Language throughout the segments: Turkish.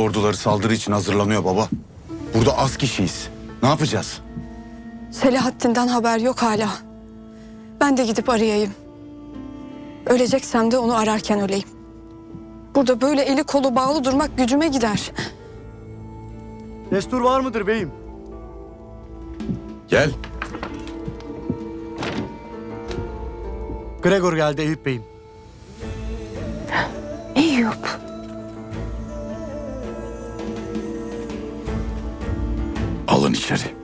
Orduları saldırı için hazırlanıyor baba. Burada az kişiyiz. Ne yapacağız? Selahattin'den haber yok hala. Ben de gidip arayayım. Öleceksem de onu ararken öleyim. Burada böyle eli kolu bağlı durmak gücüme gider. Destur var mıdır beyim? Gel. Gregor geldi Eyüp beyim. Eyüp. Alın içeri.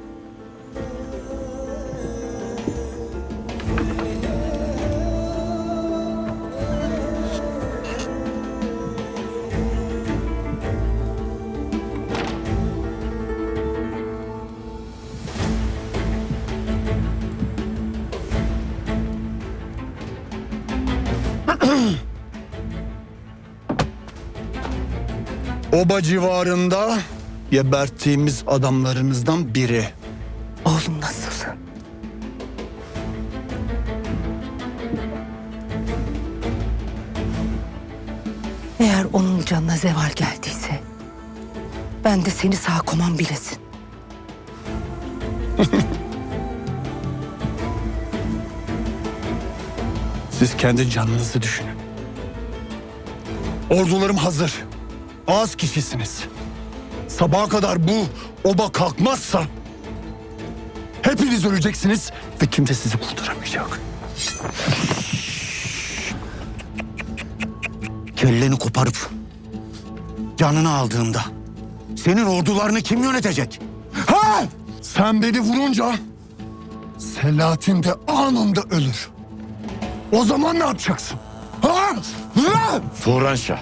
Oba civarında geberttiğimiz adamlarınızdan biri. Oğlum nasıl? Eğer onun canına zeval geldiyse... ...ben de seni sağ komam bilesin. Siz kendi canınızı düşünün. Ordularım hazır. Az kişisiniz. Sabaha kadar bu oba kalkmazsa hepiniz öleceksiniz ve kimse sizi kurtaramayacak. Kelleni koparıp canını aldığımda senin ordularını kim yönetecek? Ha! Sen beni vurunca Selahattin de anında ölür. O zaman ne yapacaksın? Ha? Ha? Turanşah.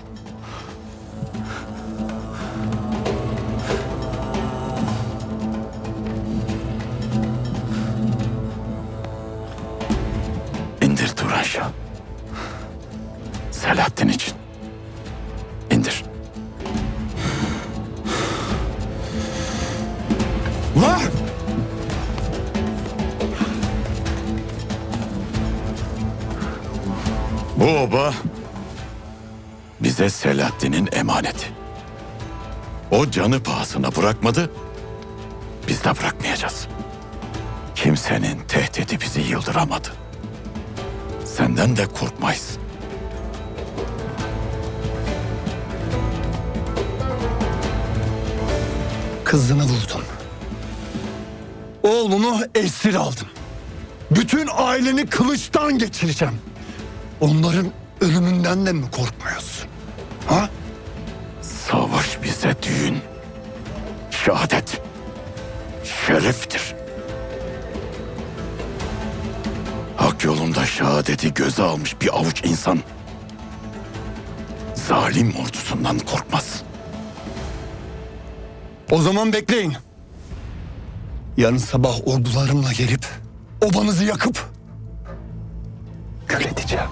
Turanşah. Selahattin için. İndir. Lan! Bu oba bize Selahattin'in emaneti. O canı pahasına bırakmadı, biz de bırakmayacağız. Kimsenin tehdidi bizi yıldıramadı. Senden de korkmayız. Kızını vurdum. Oğlunu esir aldım. Bütün aileni kılıçtan geçireceğim. Onların ölümünden de mi korkmuyorsun? Ha? Savaş bize düğün, şehadet, şereftir. Hak yolunda şehadeti göze almış bir avuç insan zalim ordusundan korkmaz. O zaman bekleyin. Yarın sabah ordularımla gelip obanızı yakıp kül edeceğim.